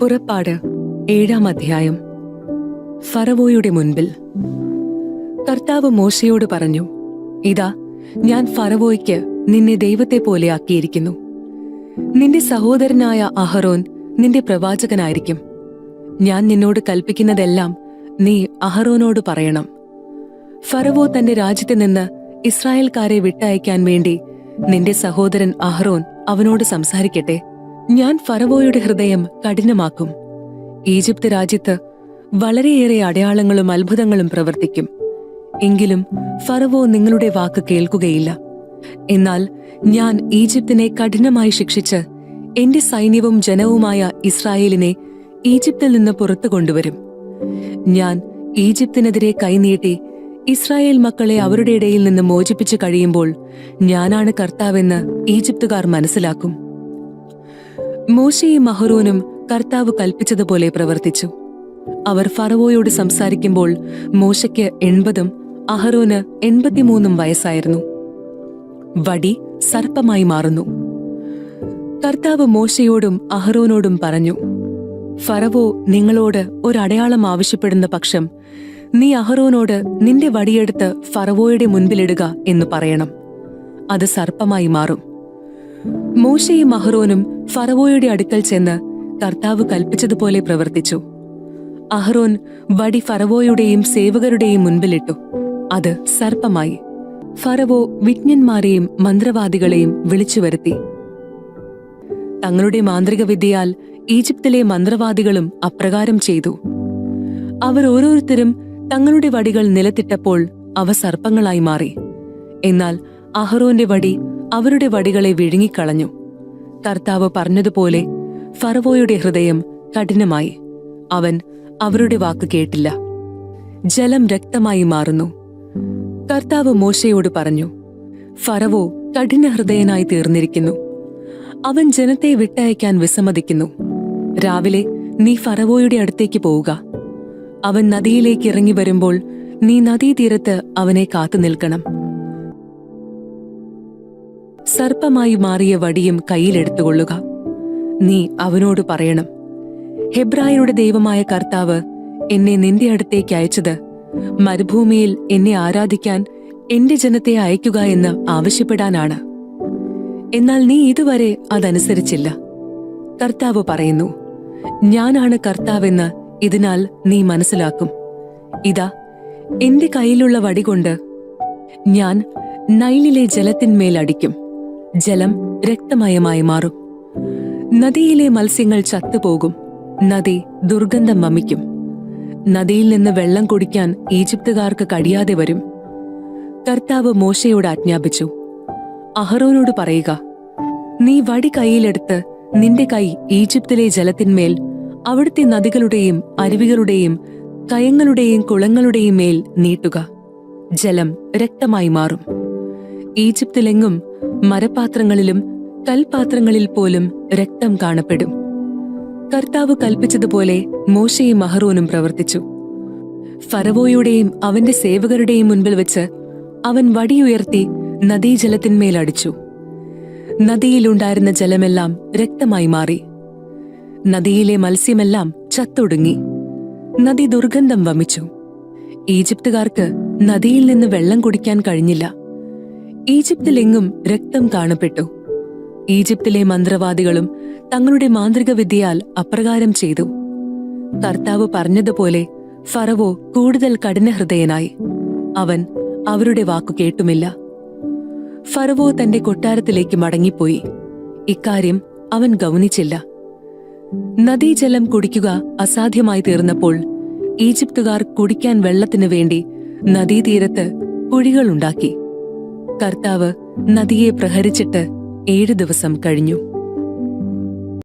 പുറപ്പാട് ഏഴാം അധ്യായം. ഫറവോയുടെ മുൻപിൽ കർത്താവ് മോശയോട് പറഞ്ഞു ഇതാ ഞാൻ ഫറവോയ്ക്ക് നിന്നെ ദൈവത്തെ പോലെ ആക്കിയിരിക്കുന്നു. നിന്റെ സഹോദരനായ അഹറോൻ നിന്റെ പ്രവാചകനായിരിക്കും. ഞാൻ നിന്നോട് കൽപ്പിക്കുന്നതെല്ലാം നീ അഹറോനോട് പറയണം. ഫറവോ തന്റെ രാജ്യത്ത് നിന്ന് ഇസ്രായേൽക്കാരെ വിട്ടയക്കാൻ വേണ്ടി നിന്റെ സഹോദരൻ അഹ്റോൻ അവനോട് സംസാരിക്കട്ടെ. ഞാൻ ഫറവോയുടെ ഹൃദയം കഠിനമാക്കും. ഈജിപ്ത് രാജ്യത്ത് വളരെയേറെ അടയാളങ്ങളും അത്ഭുതങ്ങളും പ്രവർത്തിക്കും. എങ്കിലും ഫറവോ നിങ്ങളുടെ വാക്ക് കേൾക്കുകയില്ല. എന്നാൽ ഞാൻ ഈജിപ്തിനെ കഠിനമായി ശിക്ഷിച്ച് എന്റെ സൈന്യവും ജനവുമായ ഇസ്രായേലിനെ ഈജിപ്തിൽ നിന്ന് പുറത്തു കൊണ്ടുവരും. ഞാൻ ഈജിപ്തിനെതിരെ കൈനീട്ടി ഇസ്രായേൽ മക്കളെ അവരുടെ ഇടയിൽ നിന്ന് മോചിപ്പിച്ചു കഴിയുമ്പോൾ ഞാനാണ് കർത്താവെന്ന് ഈജിപ്തുകാർ മനസ്സിലാക്കും. മോശയും അഹറോനും കർത്താവ് കൽപ്പിച്ചതുപോലെ പ്രവർത്തിച്ചു. അവർ ഫറവോയോട് സംസാരിക്കുമ്പോൾ മോശയ്ക്ക് എൺപതും അഹറോന് എൺപത്തിമൂന്നും വയസ്സായിരുന്നു. വടി സർപ്പമായി മാറുന്നു. കർത്താവ് മോശയോടും അഹറോനോടും പറഞ്ഞു ഫറവോ നിങ്ങളോട് ഒരടയാളം ആവശ്യപ്പെടുന്ന പക്ഷം നീ അഹറോനോട് നിന്റെ വടിയെടുത്ത് ഫറവോയുടെ മുൻപിലിടുക എന്ന് പറയണം. അത് സർപ്പമായി മാറും. മോശയും അഹ്റോനും ഫറവോയുടെ അടുക്കൽ ചെന്ന് കർത്താവ് കൽപ്പിച്ചതുപോലെ പ്രവർത്തിച്ചു. അഹ്റോൻ വടി ഫറവോയുടെയും സേവകരുടെയും മുൻപിലിട്ടു. അത് സർപ്പമായി. ഫറവോ വിജ്ഞന്മാരെയും മന്ത്രവാദികളെയും വിളിച്ചു വരുത്തി. തങ്ങളുടെ മാന്ത്രികവിദ്യയാൽ ഈജിപ്തിലെ മന്ത്രവാദികളും അപ്രകാരം ചെയ്തു. അവർ ഓരോരുത്തരും തങ്ങളുടെ വടികൾ നിലത്തിട്ടപ്പോൾ അവ സർപ്പങ്ങളായി മാറി. എന്നാൽ അഹ്റോന്റെ വടി അവരുടെ വടികളെ വിഴുങ്ങിക്കളഞ്ഞു. കർത്താവ് പറഞ്ഞതുപോലെ ഫറവോയുടെ ഹൃദയം കഠിനമായി. അവൻ അവരുടെ വാക്ക് കേട്ടില്ല. ജലം രക്തമായി മാറുന്നു. കർത്താവ് മോശയോട് പറഞ്ഞു ഫറവോ കഠിന ഹൃദയനായി തീർന്നിരിക്കുന്നു. അവൻ ജനത്തെ വിട്ടയക്കാൻ വിസമ്മതിക്കുന്നു. രാവിലെ നീ ഫറവോയുടെ അടുത്തേക്ക് പോവുക. അവൻ നദിയിലേക്ക് ഇറങ്ങി വരുമ്പോൾ നീ നദീതീരത്ത് അവനെ കാത്തു നിൽക്കണം സർപ്പമായി മാറിയ വടിയും കയ്യിലെടുത്തുകൊള്ളുക. നീ അവനോട് പറയണം ഹെബ്രായരുടെ ദൈവമായ കർത്താവ് എന്നെ നിന്റെ അടുത്തേക്ക് അയച്ചത് മരുഭൂമിയിൽ എന്നെ ആരാധിക്കാൻ എന്റെ ജനത്തെ അയക്കുക എന്ന് ആവശ്യപ്പെടാനാണ്. എന്നാൽ നീ ഇതുവരെ അതനുസരിച്ചില്ല. കർത്താവ് പറയുന്നു ഞാനാണ് കർത്താവെന്ന് ഇതിനാൽ നീ മനസ്സിലാക്കും. ഇതാ എന്റെ കയ്യിലുള്ള വടികൊണ്ട് ഞാൻ നൈലിലെ ജലത്തിന്മേൽ അടിക്കും. ജലം രക്തമയമായി മാറും. നദിയിലെ മത്സ്യങ്ങൾ ചത്തുപോകും. നദി ദുർഗന്ധം വമിക്കും. നദിയിൽ നിന്ന് വെള്ളം കുടിക്കാൻ ഈജിപ്തുകാർക്ക് കഴിയാതെ വരും. കർത്താവ് മോശയോട് ആജ്ഞാപിച്ചു. അഹറോനോട് പറയുക നീ വടി കൈയിലെടുത്ത് നിന്റെ കൈ ഈജിപ്തിലെ ജലത്തിന്മേൽ അവിടുത്തെ നദികളുടെയും അരുവികളുടെയും കയങ്ങളുടെയും കുളങ്ങളുടെയും മേൽ നീട്ടുക. ജലം രക്തമായി മാറും. ഈജിപ്തിലെങ്ങും മരപാത്രങ്ങളിലും കൽപാത്രങ്ങളിൽ പോലും രക്തം കാണപ്പെടും. കർത്താവ് കൽപ്പിച്ചതുപോലെ മോശയും മഹറൂനും പ്രവർത്തിച്ചു. ഫറവോയുടെയും അവന്റെ സേവകരുടെയും മുൻപിൽ വെച്ച് അവൻ വടിയുയർത്തി നദീജലത്തിന്മേലടിച്ചു നദിയിലുണ്ടായിരുന്ന ജലമെല്ലാം രക്തമായി മാറി. നദിയിലെ മത്സ്യമെല്ലാം ചത്തൊടുങ്ങി. നദി ദുർഗന്ധം വമിച്ചു. ഈജിപ്തുകാർക്ക് നദിയിൽ നിന്ന് വെള്ളം കുടിക്കാൻ കഴിഞ്ഞില്ല. ഈജിപ്തിലെങ്ങും രക്തം കാണപ്പെട്ടു ഈജിപ്തിലെ മന്ത്രവാദികളും തങ്ങളുടെ മാന്ത്രിക വിദ്യയാൽ അപ്രകാരം ചെയ്തു. കർത്താവ് പറഞ്ഞതുപോലെ ഫറവോ കൂടുതൽ കഠിനഹൃദയനായി. അവൻ അവരുടെ വാക്കു കേട്ടുമില്ല. ഫറവോ തന്റെ കൊട്ടാരത്തിലേക്ക് മടങ്ങിപ്പോയി. ഇക്കാര്യം അവൻ ഗൗനിച്ചില്ല. നദീജലം കുടിക്കുക അസാധ്യമായി തീർന്നപ്പോൾ ഈജിപ്തുകാർ കുടിക്കാൻ വെള്ളത്തിനു വേണ്ടി നദീതീരത്ത് കുഴികളുണ്ടാക്കി. കർത്താവ് നദിയെ പ്രഹരിച്ചിട്ട് ഏഴു ദിവസം കഴിഞ്ഞു.